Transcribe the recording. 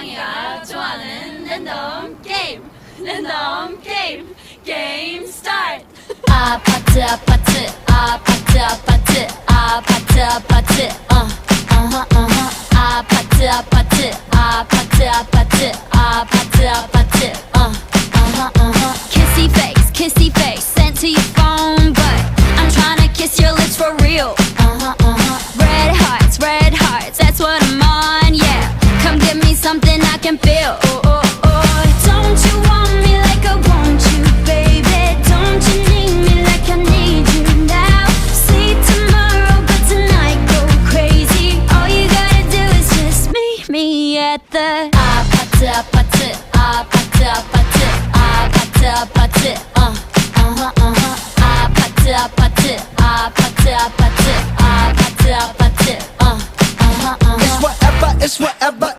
고양이가 좋아하는 랜덤 게임 랜덤 게임 게임 스타트 아파트 아파트 아파트 아파트 아파트 아파트 어 어허 어허 아파트 아파트 아파트 아파트 아파트 아파트 어 어허 어허 kissy face kissy face sent to your phone but I'm trying to kiss your lips for real something I can feel. Oh, oh, oh. Don't you want me like I want you, baby? Don't you need me like I need you now? See tomorrow, but tonight go crazy. All you gotta do is just meet me at the. Ah, pat up, pat up, ah, uh, uh huh, uh huh. Ah, pat up, pat up, ah, uh, uh huh, uh huh. It's whatever, it's whatever.